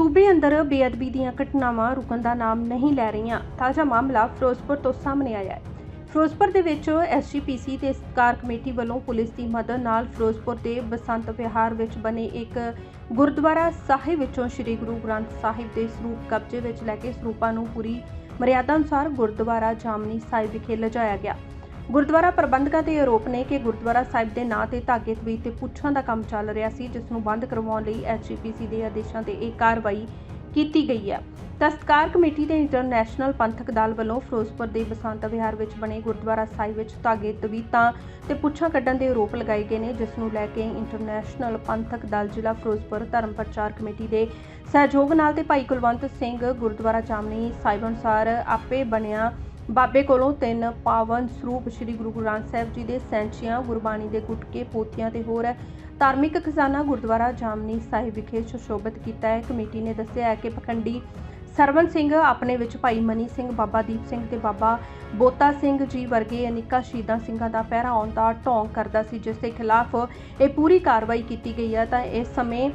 ਸੂਬੇ ਅੰਦਰ ਬੇਅਦਬੀ ਦੀਆਂ ਘਟਨਾਵਾਂ ਰੁਕਣ ਦਾ ਨਾਮ ਨਹੀਂ ਲੈ ਰਹੀਆਂ। ਤਾਜ਼ਾ ਮਾਮਲਾ ਫਿਰੋਜ਼ਪੁਰ ਤੋਂ ਸਾਹਮਣੇ ਆਇਆ ਹੈ। ਫਿਰੋਜ਼ਪੁਰ ਦੇ ਵਿੱਚ ਐਸਜੀਪੀਸੀ ਤੇ ਸਤਕਾਰ ਕਮੇਟੀ ਵੱਲੋਂ ਪੁਲਿਸ ਦੀ ਮਦਦ ਨਾਲ ਫਿਰੋਜ਼ਪੁਰ ਦੇ ਬਸੰਤ ਵਿਹਾਰ ਵਿੱਚ ਬਣੇ ਇੱਕ ਗੁਰਦੁਆਰਾ ਸਾਹਿਬ ਵਿੱਚੋਂ ਸ੍ਰੀ ਗੁਰੂ ਗ੍ਰੰਥ ਸਾਹਿਬ ਦੇ ਸਰੂਪ ਕਬਜ਼ੇ ਵਿੱਚ ਲੈ ਕੇ ਸਰੂਪਾਂ ਨੂੰ ਪੂਰੀ ਮਰਿਆਦਾ ਅਨੁਸਾਰ ਗੁਰਦੁਆਰਾ ਜਾਮਨੀ ਸਾਹਿਬ ਵਿਖੇ ਲਿਜਾਇਆ ਗਿਆ। ਗੁਰਦੁਆਰਾ ਪ੍ਰਬੰਧਕਾਂ ਦੇ ਆਰੋਪ ਨੇ ਕਿ ਗੁਰਦੁਆਰਾ ਸਾਹਿਬ ਦੇ ਨਾਂ ਤੇ ਧਾਗੇ ਤਵੀਤ ਤੇ ਪੁੱਛਾਂ ਦਾ ਕੰਮ ਚੱਲ ਰਿਹਾ ਸੀ, ਜਿਸ ਨੂੰ ਬੰਦ ਕਰਵਾਉਣ ਲਈ ਐਸਜੀਪੀਸੀ ਦੇ ਆਦੇਸ਼ਾਂ ਤੇ ਇਹ ਕਾਰਵਾਈ ਕੀਤੀ ਗਈ ਹੈ। ਦਸਤਕਾਰ ਕਮੇਟੀ ਦੇ ਇੰਟਰਨੈਸ਼ਨਲ ਪੰਥਕ ਦਲ ਵੱਲੋਂ ਫਿਰੋਜ਼ਪੁਰ ਦੇ ਬਸੰਤ ਵਿਹਾਰ ਵਿੱਚ ਬਣੇ ਗੁਰਦੁਆਰਾ ਸਾਹਿਬ ਵਿੱਚ ਧਾਗੇ ਤਵੀਤਾਂ ਤੇ ਪੁੱਛਾਂ ਕੱਢਣ ਦੇ ਆਰੋਪ ਲਗਾਏ ਗਏ ਨੇ, ਜਿਸ ਨੂੰ ਲੈ ਕੇ ਇੰਟਰਨੈਸ਼ਨਲ ਪੰਥਕ ਦਲ ਜ਼ਿਲ੍ਹਾ ਫਿਰੋਜ਼ਪੁਰ ਧਰਮ ਪ੍ਰਚਾਰ ਕਮੇਟੀ ਦੇ ਸਹਿਯੋਗ ਨਾਲ ਤੇ ਭਾਈ ਕੁਲਵੰਤ ਸਿੰਘ ਗੁਰਦੁਆਰਾ ਜਾਮਨੀ ਸਾਹਿਬ ਅਨੁਸਾਰ ਆਪੇ ਬਣਿਆ ਬਾਬੇ ਕੋਲੋਂ ਤਿੰਨ ਪਾਵਨ ਸਰੂਪ ਸ੍ਰੀ ਗੁਰੂ ਗ੍ਰੰਥ ਸਾਹਿਬ ਜੀ ਦੇ ਸੈਂਚੀਆਂ, ਗੁਰਬਾਣੀ ਦੇ ਗੁਟਕੇ, ਪੋਥੀਆਂ ਤੇ ਹੋਰ ਧਾਰਮਿਕ ਖਜ਼ਾਨਾ ਗੁਰਦੁਆਰਾ ਜਾਮਨੀ ਸਾਹਿਬ ਵਿਖੇ ਸੁਸ਼ੋਭਿਤ ਕੀਤਾ ਹੈ। ਕਮੇਟੀ ਨੇ ਦੱਸਿਆ ਹੈ ਕਿ ਪਖੰਡੀ ਸਰਵਨ ਸਿੰਘ ਆਪਣੇ ਵਿੱਚ ਭਾਈ ਮਨੀ ਸਿੰਘ ਬਾਬਾ ਦੀਪ ਸਿੰਘ ਤੇ ਬਾਬਾ ਬੋਤਾ ਸਿੰਘ ਜੀ ਵਰਗੇ ਅਨੇਕਾਂ ਸ਼ਹੀਦਾਂ ਸਿੰਘਾਂ ਦਾ ਪਹਿਰਾ ਆਉਣ ਦਾ ਢੋਂਗ ਕਰਦਾ ਸੀ ਜਿਸ ਦੇ ਖਿਲਾਫ ਇਹ ਪੂਰੀ ਕਾਰਵਾਈ ਕੀਤੀ ਗਈ ਹੈ। ਤਾਂ ਇਸ ਸਮੇਂ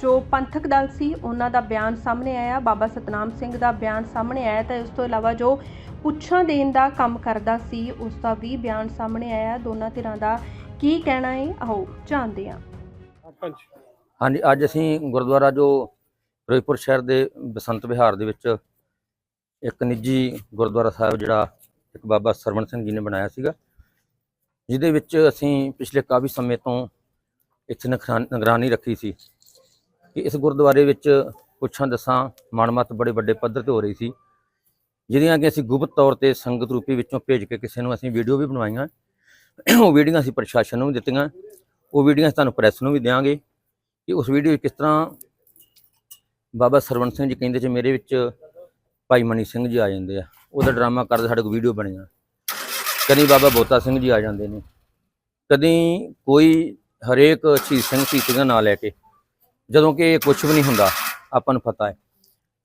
ਜੋ ਪੰਥਕ ਦਲ ਸੀ ਉਹਨਾਂ ਦਾ ਬਿਆਨ ਸਾਹਮਣੇ ਆਇਆ। ਬਾਬਾ ਸਤਨਾਮ ਸਿੰਘ ਦਾ ਬਿਆਨ ਸਾਹਮਣੇ ਆਇਆ ਤਾਂ ਇਸ ਤੋਂ ਇਲਾਵਾ ਜੋ ਪੁੱਛਾਂ ਦੇਣ ਦਾ ਕੰਮ ਕਰਦਾ ਸੀ ਉਸ ਦਾ ਵੀ ਬਿਆਨ ਸਾਹਮਣੇ ਆਇਆ। ਦੋਨਾਂ ਧਿਰਾਂ ਦਾ ਕੀ ਕਹਿਣਾ ਹੈ? ਆਓ ਜਾਣਦੇ ਹਾਂ। ਹਾਂਜੀ ਅੱਜ ਅਸੀਂ ਗੁਰਦੁਆਰਾ ਜੋ ਫਿਰੋਜ਼ਪੁਰ ਸ਼ਹਿਰ ਦੇ ਬਸੰਤ ਵਿਹਾਰ ਦੇ ਵਿੱਚ ਇੱਕ ਨਿੱਜੀ ਗੁਰਦੁਆਰਾ ਸਾਹਿਬ ਜਿਹੜਾ ਇੱਕ ਬਾਬਾ ਸਰਵਣ ਸਿੰਘ ਜੀ ਨੇ ਬਣਾਇਆ ਸੀਗਾ, ਜਿਹਦੇ ਵਿੱਚ ਅਸੀਂ ਪਿਛਲੇ ਕਾਫੀ ਸਮੇਂ ਤੋਂ ਇੱਥੇ ਨਿਗਰਾਨ- ਨਿਗਰਾਨੀ ਰੱਖੀ ਸੀ ਕਿ ਇਸ ਗੁਰਦੁਆਰੇ ਵਿੱਚ ਪੁੱਛਾਂ ਦਸਾਂ ਮਨਮਤ ਬੜੇ ਵੱਡੇ ਪੱਧਰ ਤੇ ਹੋ ਰਹੀ ਸੀ, ਜਿਹਦੀਆਂ ਕਿ ਅਸੀਂ ਗੁਪਤ ਤੌਰ ਤੇ ਸੰਗਤ ਰੂਪੀ ਵਿੱਚੋਂ ਭੇਜ ਕੇ ਕਿਸੇ ਨੂੰ ਅਸੀਂ ਵੀਡੀਓ ਵੀ ਬਣਵਾਈਆਂ, ਉਹ ਵੀਡੀਓ ਅਸੀਂ ਪ੍ਰਸ਼ਾਸਨ ਨੂੰ ਵੀ ਦਿੱਤੀਆਂ, ਉਹ ਵੀਡੀਓ ਅਸੀਂ ਤੁਹਾਨੂੰ ਪ੍ਰੈਸ ਨੂੰ ਵੀ ਦਿਆਂਗੇ ਕਿ ਉਸ ਵੀਡੀਓ ਵਿੱਚ ਕਿਸ ਤਰ੍ਹਾਂ ਬਾਬਾ ਸਰਵਣ ਸਿੰਘ ਜੀ ਕਹਿੰਦੇ ਚ ਮੇਰੇ ਵਿੱਚ ਭਾਈ ਮਨੀ ਸਿੰਘ ਜੀ ਆ ਜਾਂਦੇ ਆ। ਉਹਦਾ ਡਰਾਮਾ ਕਰਦੇ ਸਾਡੇ ਕੋਲ ਵੀਡੀਓ ਬਣੀਆਂ। ਕਦੀ ਬਾਬਾ ਬੋਤਾ ਸਿੰਘ ਜੀ ਆ ਜਾਂਦੇ ਨੇ। ਕਦੀ ਕੋਈ ਹਰੇਕ ਸ਼ਹੀਦ ਸਿੰਘ ਸ਼ਹੀਦ ਦਾ ਨਾਂ ਲੈ ਕੇ, ਜਦੋਂ ਕਿ ਕੁਝ ਵੀ ਨਹੀਂ ਹੁੰਦਾ, ਆਪਾਂ ਨੂੰ ਪਤਾ ਹੈ।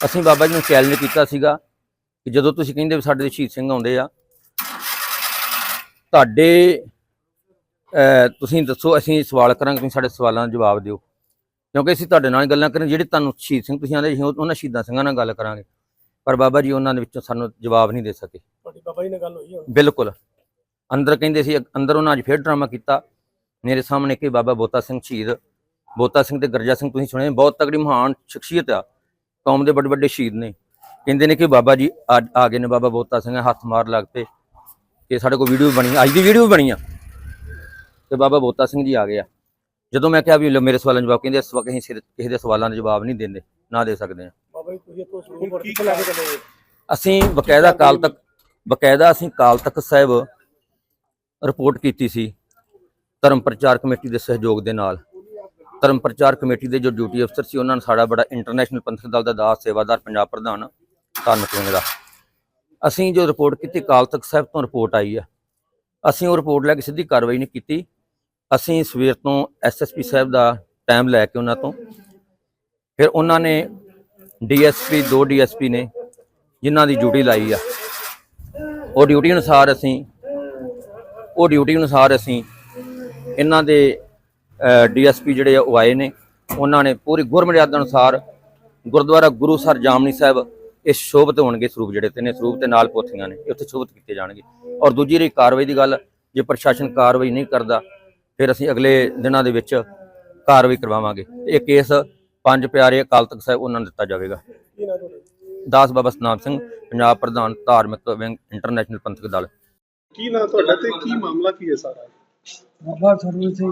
ਅਸੀਂ ਬਾਬਾ ਜੀ ਨੂੰ ਚੈਲੰਜ ਕੀਤਾ ਸੀਗਾ ਕਿ ਜਦੋਂ ਤੁਸੀਂ ਕਹਿੰਦੇ ਵੀ ਸਾਡੇ ਸ਼ਹੀਦ ਸਿੰਘ ਆਉਂਦੇ ਆ, ਤੁਹਾਡੇ ਤੁਸੀਂ ਦੱਸੋ, ਅਸੀਂ ਸਵਾਲ ਕਰਾਂਗੇ, ਤੁਸੀਂ ਸਾਡੇ ਸਵਾਲਾਂ ਦਾ ਜਵਾਬ ਦਿਓ। ਕਿਉਂਕਿ ਅਸੀਂ ਤੁਹਾਡੇ ਨਾਲ ਗੱਲਾਂ ਕਰਾਂ ਜਿਹੜੇ ਤੁਹਾਨੂੰ ਸ਼ਹੀਦ ਸਿੰਘ ਤੁਸੀਂ ਆਂਦੇ ਉਹਨਾਂ ਸ਼ਹੀਦਾਂ ਸਿੰਘਾਂ ਨਾਲ ਗੱਲ ਕਰਾਂਗੇ। ਪਰ ਬਾਬਾ ਜੀ ਉਹਨਾਂ ਦੇ ਵਿੱਚੋਂ ਸਾਨੂੰ ਜਵਾਬ ਨਹੀਂ ਦੇ ਸਕੇ। ਤੁਹਾਡੀ ਬਾਬਾ ਜੀ ਨਾਲ ਗੱਲ ਹੋਈ ਹੁਣ। ਬਿਲਕੁਲ। ਅੰਦਰ ਕਹਿੰਦੇ ਸੀ ਅੰਦਰ ਉਹਨਾਂ ਅੱਜ ਫੇਰ ਡਰਾਮਾ ਕੀਤਾ। ਮੇਰੇ ਸਾਹਮਣੇ ਕਿ ਬਾਬਾ ਬੋਤਾ ਸਿੰਘ ਸ਼ਹੀਦ। ਬੋਤਾ ਸਿੰਘ ਤੇ ਗਰਜਾ ਸਿੰਘ ਤੁਸੀਂ ਸੁਣੇ ਬਹੁਤ ਤਗੜੀ ਮਹਾਨ ਸ਼ਖਸੀਅਤ ਆ। ਕੌਮ ਦੇ ਵੱਡੇ ਵੱਡੇ ਸ਼ਹੀਦ ਨੇ। ਕਹਿੰਦੇ ਨੇ ਕਿ ਬਾਬਾ ਜੀ ਆ ਗਏ ਨੇ ਬਾਬਾ ਬੋਤਾ ਸਿੰਘ ਹੱਥ ਮਾਰ ਲੱਗ ਪਏ। ਕਿ ਸਾਡੇ ਕੋਲ ਵੀਡੀਓ ਬਣੀ ਅੱਜ ਦੀ ਵੀਡੀਓ ਬਣੀ ਆ। ਤੇ ਬਾਬਾ ਬੋਤਾ ਸਿੰਘ ਜੀ ਆ ਗਏ ਆ। ਜਦੋਂ ਮੈਂ ਕਿਹਾ ਵੀ ਲਓ ਮੇਰੇ ਸਵਾਲਾਂ ਦਾ ਜਵਾਬ ਕਹਿੰਦੇ ਇਸ ਵਕਤ ਅਸੀਂ ਸਿਰ- ਕਿਸੇ ਦੇ ਸਵਾਲਾਂ ਦਾ ਜਵਾਬ ਨਹੀਂ ਦਿੰਦੇ ਨਾ ਦੇ ਸਕਦੇ ਆ। ਬਾਬਾ ਜੀ ਤੁਸੀਂ ਇੱਥੋਂ ਸ਼ੁਰੂ ਕਰ ਕਿੱਥੇ ਲੈ ਕੇ ਚੱਲੇ? ਹੋ? ਅਸੀਂ ਬਕਾਇਦਾ ਕਾਲ ਤੱਕ ਬਕਾਇਦਾ ਅਸੀਂ ਕਾਲ ਤੱਕ ਸਾਹਿਬ ਰਿਪੋਰਟ ਕੀਤੀ ਸੀ ਧਰਮ ਪ੍ਰਚਾਰ ਕਮੇਟੀ ਦੇ ਸਹਿਯੋਗ ਦੇ ਨਾਲ। ਧਰਮ ਪ੍ਰਚਾਰ ਕਮੇਟੀ ਦੇ ਜੋ ਡਿਊਟੀ ਅਫਸਰ ਸੀ ਉਹਨਾਂ ਨੇ ਸਾਡਾ ਬੜਾ ਇੰਟਰਨੈਸ਼ਨਲ ਪੰਥਕ ਦਲ ਦਾ ਦਾਸ ਸੇਵਾਦਾਰ ਪੰਜਾਬ ਪ੍ਰਧਾਨ ਧਾਰਮਿਕ ਵਿੰਗ ਦਾ। ਅਸੀਂ ਜੋ ਰਿਪੋਰਟ ਕੀਤੀ ਕਾਲ ਤੱਕ ਸਾਹਿਬ ਤੋਂ ਰਿਪੋਰਟ ਆਈ ਆ। ਅਸੀਂ ਉਹ ਰਿਪੋਰਟ ਲੈ ਕੇ ਸਿੱਧੀ ਕਾਰਵਾਈ ਨਹੀਂ ਕੀਤੀ। ਅਸੀਂ ਸਵੇਰ ਤੋਂ ਐਸਐਸਪੀ ਸਾਹਿਬ ਦਾ ਟਾਈਮ ਲੈ ਕੇ ਉਹਨਾਂ ਤੋਂ। ਫਿਰ ਉਹਨਾਂ ਨੇ ਡੀਐਸਪੀ ਦੋ ਡੀਐਸਪੀ ਨੇ ਜਿਨ੍ਹਾਂ ਦੀ ਡਿਊਟੀ ਲਾਈ ਆ। ਉਹ ਡਿਊਟੀ ਅਨੁਸਾਰ ਅਸੀਂ, ਉਹ ਡਿਊਟੀ ਅਨੁਸਾਰ ਅਸੀਂ ਇਹਨਾਂ ਦੇ ਡੀਐਸਪੀ ਜਿਹੜੇ ਆ ਉਹ ਆਏ ਨੇ। ਉਹਨਾਂ ਨੇ ਪੂਰੀ ਗੁਰਮਰਿਆਦਾ ਅਨੁਸਾਰ ਗੁਰਦੁਆਰਾ ਗੁਰੂ ਸਰ ਜਾਮਨੀ ਸਾਹਿਬ ਇਹ ਸ਼ੋਭਤ ਹੋਣਗੇ ਸਰੂਪ ਜਿਹੜੇ ਤੇ ਨੇ, ਸਰੂਪ ਤੇ ਨਾਲ ਪੋਥੀਆਂ ਨੇ ਉੱਥੇ ਸ਼ੋਭਤ ਕੀਤੇ ਜਾਣਗੇ। ਔਰ ਦੂਜੀ ਰਹੀ ਕਾਰਵਾਈ ਦੀ ਗੱਲ, ਜੇ ਪ੍ਰਸ਼ਾਸਨ ਕਾਰਵਾਈ ਨਹੀਂ ਕਰਦਾ ਫਿਰ ਅਸੀਂ ਅਗਲੇ ਦਿਨਾਂ ਦੇ ਵਿੱਚ ਕਾਰਵਾਈ ਕਰਵਾਵਾਂਗੇ। ਇਹ ਕੇਸ ਪੰਜ ਪਿਆਰੇ ਅਕਾਲ ਤਖਤ ਸਾਹਿਬ ਉਹਨਾਂ ਨੂੰ ਦਿੱਤਾ ਜਾਵੇਗਾ। ਕੀ ਨਾ ਤੁਹਾਡਾ ਦਾਸ ਬਾਬਾ ਸਤਨਾਮ ਸਿੰਘ ਪੰਜਾਬ ਪ੍ਰਧਾਨ ਧਾਰਮਿਕ ਵਿੰਗ ਇੰਟਰਨੈਸ਼ਨਲ ਪੰਥਕ ਦਲ। ਕੀ ਨਾ ਤੁਹਾਡਾ ਤੇ ਕੀ ਮਾਮਲਾ ਕੀ ਹੈ ਸਾਰਾ? ਬਾਬਾ ਸਰਵਨ ਸਿੰਘ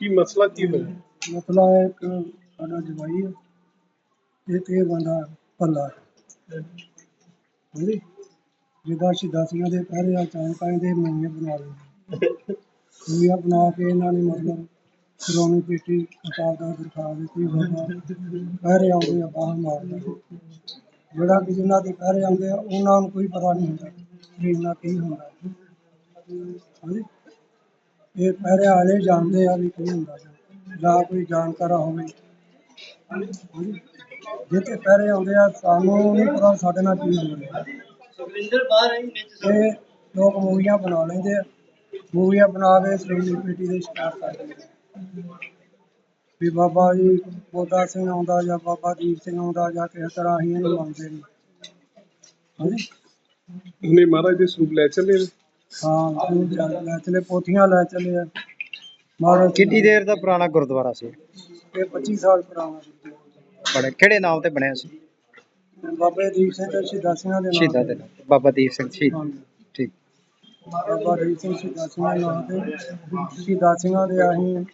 ਕੀ ਮਸਲਾ ਕੀ ਹੋਇਆ? ਮਸਲਾ ਹੈ ਇੱਕ ਸਾਡਾ ਜਵਾਈ ਹੈ। ਇਹ ਬੰਦਾ ਭੱਲਾ ਹੈ। ਹਾਂਜੀ। ਜਿਹਦਾ ਸ਼ਹੀਦਾਂ ਸਿੰਘਾਂ ਦੇ ਪਹਿਰੇ ਆ ਚਾਹ ਪਾਏ ਦੇ ਮੂਵੀਆਂ ਬਣਾ ਲਏ ਮੂਵੀਆਂ ਬਣਾ ਕੇ ਇਹਨਾਂ ਨੇ ਮਤਲਬ ਸ਼੍ਰੋਮਣੀ ਪੇਟੀ ਅਕਾਲ ਦਾ ਦਿਖਾ ਦਿੱਤੀ ਬਾਬਾ ਪਹਿਰੇ ਆਉਂਦੇ ਆ ਬਾਹਰ ਮਾਰਦੇ ਜਿਹੜਾ ਕਿ ਜਿਨ੍ਹਾਂ ਦੇ ਪਹਿਰੇ ਆਉਂਦੇ ਆ ਉਹਨਾਂ ਨੂੰ ਕੋਈ ਪਤਾ ਨਹੀਂ ਹੁੰਦਾ ਵੀ ਇਹਨਾਂ ਕੀ ਹੁੰਦਾ। ਹਾਂਜੀ? ਇਹ ਪਹਿਰੇ ਵਾਲੇ ਜਾਣਦੇ ਆ ਵੀ ਕੀ ਹੁੰਦਾ ਜਾਂ- ਜਾਂ ਕੋਈ ਜਾਣਕਾਰ ਹੋਵੇ। ਜਿੱਥੇ ਪਹਿਰੇ ਆਉਂਦੇ ਆ ਸਾਨੂੰ ਨਹੀਂ ਪਤਾ ਸਾਡੇ ਨਾਲ ਕੀ ਹੋ ਰਿਹਾ ਇਹ ਲੋਕ ਮੂਵੀਆਂ ਬਣਾ ਲੈਂਦੇ ਆ। ਮੂਵੀਆਂ ਬਣਾ ਕੇ ਕਮੇਟੀ ਦੇ ਸ਼ਿਕਾਰ ਕਰ ਦਿੰਦੇ ਆ। ਵੀ ਬਾਬਾ ਜੀ ਬੋਦਾ ਸਿੰਘ ਆਉਂਦਾ ਜਾਂ ਬਾਬਾ ਦੀਪ ਸਿੰਘ ਆਉਂਦਾ ਜਾਂ ਕਿਸੇ ਤਰ੍ਹਾਂ ਅਸੀਂ ਇਹਨੂੰ ਮੰਨਦੇ ਨੇ ਹਾਂਜੀ ਉਹਨੇ ਮਹਾਰਾਜ ਦੇ ਸਰੂਪ ਲੈ ਚੱਲੇ ਨੇ ਹਾਂ ਲੈ ਚਲੇ ਪੋਥੀਆਂ ਲੈ ਚਲੇ ਆ ਮਹਾਰਾਜ ਕਿੰਨੀ ਦੇਰ ਦਾ ਪੁਰਾਣਾ ਗੁਰਦੁਆਰਾ ਸੀ ਇਹ 25 ਸਾਲ ਪੁਰਾਣਾ ਗੁਰਦੁਆਰਾ। ਬੜੇ ਕਿਹੜੇ ਨਾਮ ਤੇ ਬਣਿਆ ਸੀ ਬਾਬੇ ਦੀਪ ਸਿੰਘ ਤੇ ਸ਼ਹੀਦਾਂ ਸਿੰਘਾਂ ਦੇ ਨਾਮ ਸ਼ਹੀਦਾਂ ਦੇ ਨਾਮ। ਬਾਬਾ ਦੀਪ ਸਿੰਘ ਸ਼ਹੀਦ ਹਾਂਜੀ। ਬਾਬਾ ਦੀਪ ਸਿੰਘ ਸ਼ਹੀਦਾਂ ਸਿੰਘਾਂ ਨਾਮ ਤੇ ਸ਼ਹੀਦਾਂ ਸਿੰਘਾਂ ਦੇ ਅਸੀਂ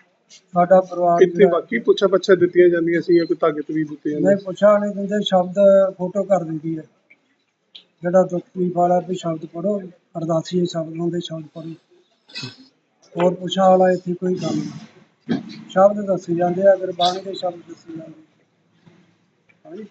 ਸਾਡਾ ਪਰਿਵਾਰ ਜਿਹੜਾ- ਬਾਕੀ ਪੁੱਛਾ ਪੱਛਾ ਦਿੱਤੀਆਂ ਜਾਂਦੀਆਂ ਸੀ ਜਾਂ ਕੋਈ ਤਾਕਤ ਵੀ ਦਿੱਤੀ ਜਾਂਦੀ ਨਹੀਂ ਪੁੱਛਾ ਨਹੀਂ ਦਿੰਦੇ ਸ਼ਬਦ ਫੋਟੋ ਕਰ ਦਿੰਦੀ ਹੈ। ਜਿਹੜਾ ਦੁਖੀ ਵਾਲਾ ਵੀ ਸ਼ਬਦ ਪੜੋ ਅਰਦਾਸੀ ਸ਼ਬਦ ਹੁੰਦੇ ਸ਼ਬਦ ਪੜੋ ਹੋਰ ਪੁੱਛਾ ਵਾਲਾ ਇੱਥੇ ਕੋਈ ਕੰਮ ਨਹੀਂ। ਸ਼ਬਦ ਦੱਸੇ ਜਾਂਦੇ ਆ ਗੁਰਬਾਣੀ ਦੇ ਸ਼ਬਦ ਦੱਸੇ ਜਾਂਦੇ ਹਾਂਜੀ?